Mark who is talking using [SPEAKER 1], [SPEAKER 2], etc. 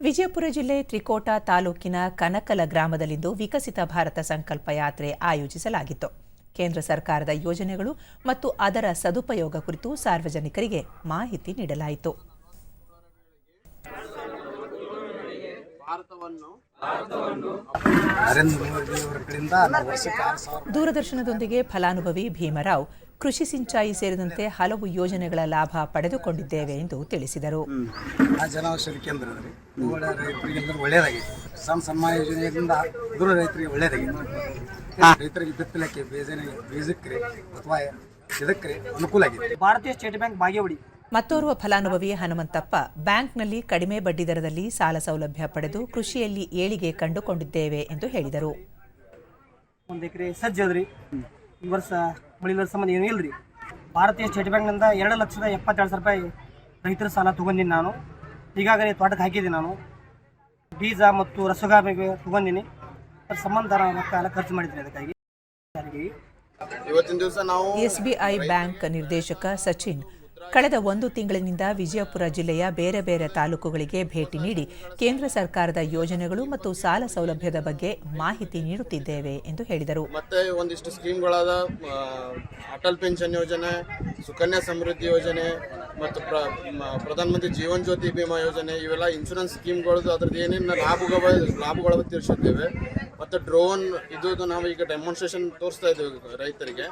[SPEAKER 1] ವಿಜಯಪುರ ಜಿಲ್ಲೆ ತ್ರಿಕೋಟ ತಾಲೂಕಿನ ಕನಕಲ ಗ್ರಾಮದಲ್ಲಿಂದು ವಿಕಸಿತ ಭಾರತ ಸಂಕಲ್ಪ ಯಾತ್ರೆ ಆಯೋಜಿಸಲಾಗಿತ್ತು. ಕೇಂದ್ರ ಸರ್ಕಾರದ ಯೋಜನೆಗಳು ಮತ್ತು ಅದರ ಸದುಪಯೋಗ ಕುರಿತು ಸಾರ್ವಜನಿಕರಿಗೆ ಮಾಹಿತಿ ನೀಡಲಾಯಿತು. ದೂರದರ್ಶನದೊಂದಿಗೆ ಫಲಾನುಭವಿ ಭೀಮರಾವ್ ಕೃಷಿ ಸಿಂಚಾಯಿ ಸೇರಿದಂತೆ ಹಲವು ಯೋಜನೆಗಳ ಲಾಭ ಪಡೆದುಕೊಂಡಿದ್ದೇವೆ ಎಂದು ತಿಳಿಸಿದರು.
[SPEAKER 2] ಆ ಜನೌಷಧಿ ಕೇಂದ್ರ ರೈತರಿಗೆಲ್ಲರೂ ಒಳ್ಳೆಯದಾಗಿದೆ ಸಣ್ಣ ಸಣ್ಣ ಯೋಜನೆಯಿಂದ ದೂರ ರೈತರಿಗೆ ಒಳ್ಳೆಯದಾಗಿದೆ ರೈತರಿಗೆ ಬಿತ್ತಲಿಕ್ಕೆ ಬೀಜನ ಬೀಜಕ್ಕೆ ಅಥವಾ ಇದಕ್ಕೆ ಅನುಕೂಲ ಆಗೈತೆ
[SPEAKER 3] ಭಾರತೀಯ ಸ್ಟೇಟ್ ಬ್ಯಾಂಕ್ ಬಾಗೇವಾಡಿ
[SPEAKER 1] ಮತ್ತೋರ್ವ ಫಲಾನುಭವಿ ಹನುಮಂತಪ್ಪ. ಬ್ಯಾಂಕ್ನಲ್ಲಿ ಕಡಿಮೆ ಬಡ್ಡಿ ದರದಲ್ಲಿ ಸಾಲ ಸೌಲಭ್ಯ ಪಡೆದು ಕೃಷಿಯಲ್ಲಿ ಏಳಿಗೆ ಕಂಡುಕೊಂಡಿದ್ದೇವೆ ಎಂದು ಹೇಳಿದರು.
[SPEAKER 3] ಒಂದು ಎಕರೆ ಸಜ್ಜೆ ಅದ್ರಿ. ಈ ವರ್ಷ ಮಳಿಲ ಸಂಬಂಧ ಏನೂ ಇಲ್ರಿ. ಭಾರತೀಯ ಸ್ಟೇಟ್ ಬ್ಯಾಂಕ್ನಿಂದ ಎರಡು ಲಕ್ಷದ ಎಪ್ಪತ್ತೆರಡು ಸಾವಿರ ರೂಪಾಯಿ ರೈತರ ಸಾಲ ತೊಗೊಂಡಿನಿ ನಾನು. ಈಗಾಗಲೇ ತೋಟಕ್ಕೆ ಹಾಕಿದ್ದೀನಿ ನಾನು. ಬೀಜ ಮತ್ತು ರಸಗೊಬ್ಬರ ತೊಗೊಂಡಿನಿ. ಅದ್ರ ಸಂಬಂಧ ನಾನು ರೊಕ್ಕ ಎಲ್ಲ ಖರ್ಚು ಮಾಡಿದ್ದೀನಿ ಅದಕ್ಕಾಗಿ. ಎಸ್
[SPEAKER 4] ಇವತ್ತಿನ ದಿವಸ ನಾವು
[SPEAKER 1] ಎಸ್ಬಿಐ ಬ್ಯಾಂಕ್ ನಿರ್ದೇಶಕ ಸಚಿನ್ ಕಳೆದ ಒಂದು ತಿಂಗಳಿನಿಂದ ವಿಜಯಪುರ ಜಿಲ್ಲೆಯ ಬೇರೆ ಬೇರೆ ತಾಲೂಕುಗಳಿಗೆ ಭೇಟಿ ನೀಡಿ ಕೇಂದ್ರ ಸರ್ಕಾರದ ಯೋಜನೆಗಳು ಮತ್ತು ಸಾಲ ಸೌಲಭ್ಯದ ಬಗ್ಗೆ ಮಾಹಿತಿ ನೀಡುತ್ತಿದ್ದೇವೆ ಎಂದು ಹೇಳಿದರು.
[SPEAKER 4] ಮತ್ತೆ ಒಂದಿಷ್ಟು ಸ್ಕೀಮ್ಗಳಾದ ಅಟಲ್ ಪೆನ್ಷನ್ ಯೋಜನೆ, ಸುಕನ್ಯಾ ಸಮೃದ್ಧಿ ಯೋಜನೆ ಮತ್ತು ಪ್ರಧಾನಮಂತ್ರಿ ಜೀವನ್ ಜ್ಯೋತಿ ಬಿಮಾ ಯೋಜನೆ, ಇವೆಲ್ಲ ಇನ್ಶೂರೆನ್ಸ್ ಸ್ಕೀಮ್ಗಳು ಅದ್ರದ್ದು ಏನೇನು ಲಾಭಗಳ ಲಾಭಗಳ ತಿಳಿಸಿದ್ದೇವೆ. ಮತ್ತು ಡ್ರೋನ್ ಇದು ನಾವು ಈಗ ಡೆಮಾನ್ಸ್ಟ್ರೇಷನ್ ತೋರಿಸ್ತಾ ಇದ್ದೇವೆ ರೈತರಿಗೆ.